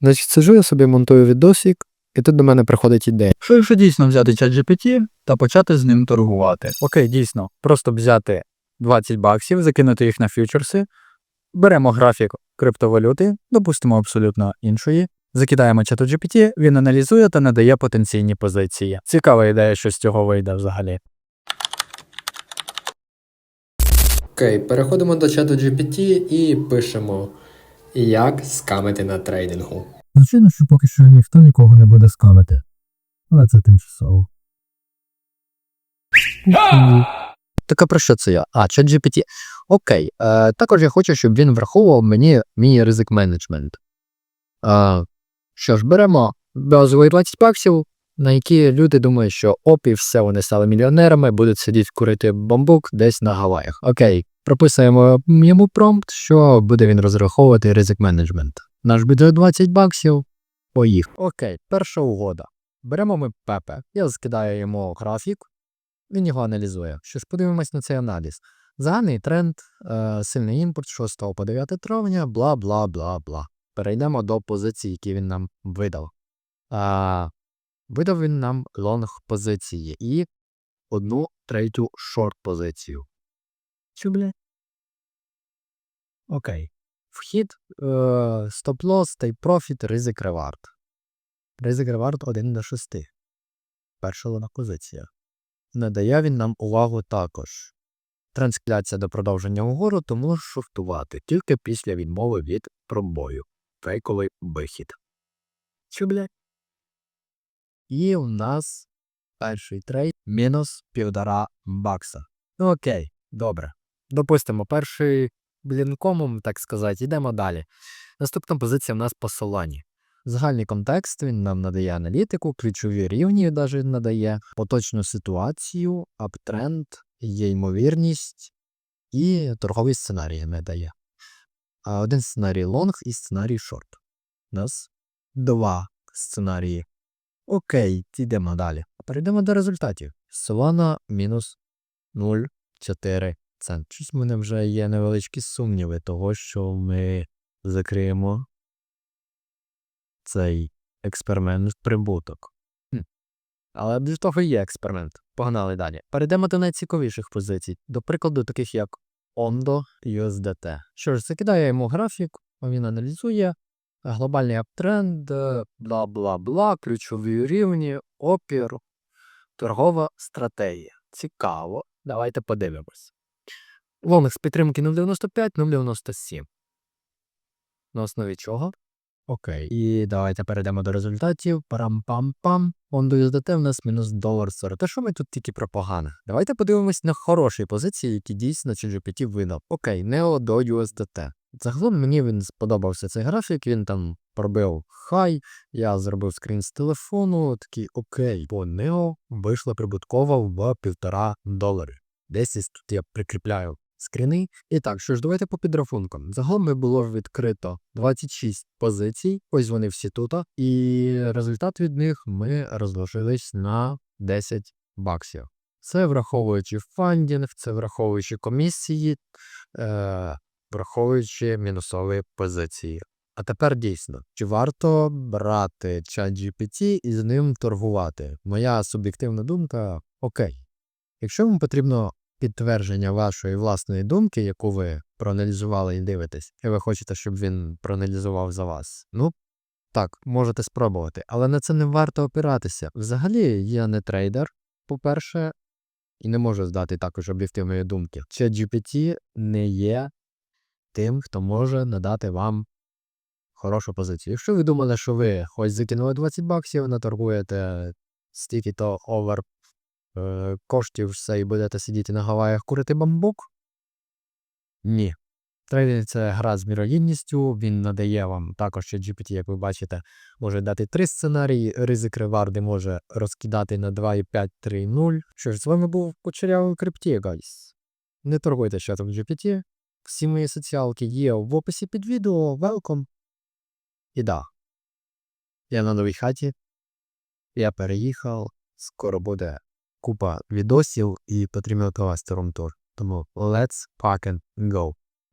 Значить, сиджу я собі, монтую відосик, і тут до мене приходить ідея. Що якщо дійсно взяти ChatGPT та почати з ним торгувати? Окей, дійсно, просто взяти 20 баксів, закинути їх на фьючерси, беремо графік криптовалюти, допустимо абсолютно іншої, закидаємо чату GPT, він аналізує та надає потенційні позиції. Цікава ідея, що з цього вийде взагалі. Окей, переходимо до чату GPT і пишемо, як скамити на трейдингу. Звичайно, що поки що ніхто нікого не буде скамити. Але це тимчасово. Так а про що це я? А, ChatGPT. Окей. Е, також я хочу, щоб він враховував мені мій ризик менеджмент. Е, що ж, беремо базовий 20 баксів, на які люди думають, що оп, і все, вони стали мільйонерами, будуть сидіти курити бамбук десь на Гаваях. Окей, прописуємо йому промпт, що буде він розраховувати ризик менеджмент. Наш бюджет 20 баксів. Поїхав. Окей, перша угода. Беремо ми Пепе. Я скидаю йому графік, він його аналізує. Що ж, подивимось на цей аналіз. Загальний тренд, е, сильний імпорт 6 по 9 травня, бла бла бла бла. Перейдемо до позицій, які він нам видав. А, видав він нам лонг позиції і одну третю шорт позицію. Чу, бля? Окей. Вхід, е, стоп-лосс, тейп-профіт, ризик ревард. Ризик ревард 1 до 6. Перша лона позиція. Надає він нам увагу також. Транскляція до продовження угору, то можеш шортувати тільки після відмови від пробою. Фейковий вихід. Блядь? І у нас перший трейд мінус півтора бакса. Ну окей, добре. Допустимо, перший блінкомом, так сказати, йдемо далі. Наступна позиція в нас по солоні. Загальний контекст він нам надає аналітику, ключові рівні навіть надає, поточну ситуацію, аптренд, є ймовірність і торгові сценарії надає. А один сценарій лонг і сценарій шорт. У нас два сценарії. Окей, йдемо далі. Перейдемо до результатів. Solana мінус 0,4 цент. Щось мене вже є невеличкі сумніви того, що ми закриємо цей експеримент прибуток. Хм. Але для того є експеримент. Погнали далі. Перейдемо до найцікавіших позицій, до прикладу, таких як Ondo USDT. Що ж, закидає йому графік, він аналізує глобальний аптренд, бла бла бла, ключові рівні, опір, торгова стратегія. Цікаво. Давайте подивимось. Лонг з підтримки 0,95, 0,97. На основі чого? Окей. І давайте перейдемо до результатів. Парам-пам-пам. Ондо USDT в нас мінус долар 40. Та що ми тут тільки про погане? Давайте подивимось на хороші позиції, які дійсно ChatGPT видав. Окей, Neo до USDT. Загалом мені він сподобався цей графік, він там пробив хай, я зробив скрін з телефону, такий окей, по Neo вийшла прибуткова в півтора долари. Десь тут я прикріпляю скріни. І так, що ж, давайте по підрахункам. Загалом було відкрито 26 позицій, ось вони всі тут, і результат від них ми розложились на 10 баксів. Це враховуючи фандінг, це враховуючи комісії, е, враховуючи мінусові позиції. А тепер дійсно, чи варто брати чат GPT і з ним торгувати? Моя суб'єктивна думка окей. Якщо вам потрібно підтвердження вашої власної думки, яку ви проаналізували і дивитесь, і ви хочете, щоб він проаналізував за вас. Ну, так, можете спробувати, але на це не варто опиратися. Взагалі, я не трейдер, по-перше, і не можу здати також об'єктивної думки. ChatGPT не є тим, хто може надати вам хорошу позицію. Якщо ви думали, що ви хоч закинули 20 баксів, наторгуєте стільки-то овер е, коштів все і будете сидіти на Гаваях курити бамбук? Ні. Трейдинг це гра з мірогідністю, він надає вам також ще GPT, як ви бачите, може дати три сценарії, ризик реварди може розкидати на 2,5, 3, 0. Що ж, з вами був Кучерявий Крипті, гайс. Не торгуйте чатом GPT. Всі мої соціалки є в описі під відео, welcome. І да. Я на новій хаті. Я переїхав, скоро буде купа відосів і потрібно кластером тур. Тому let's fucking go.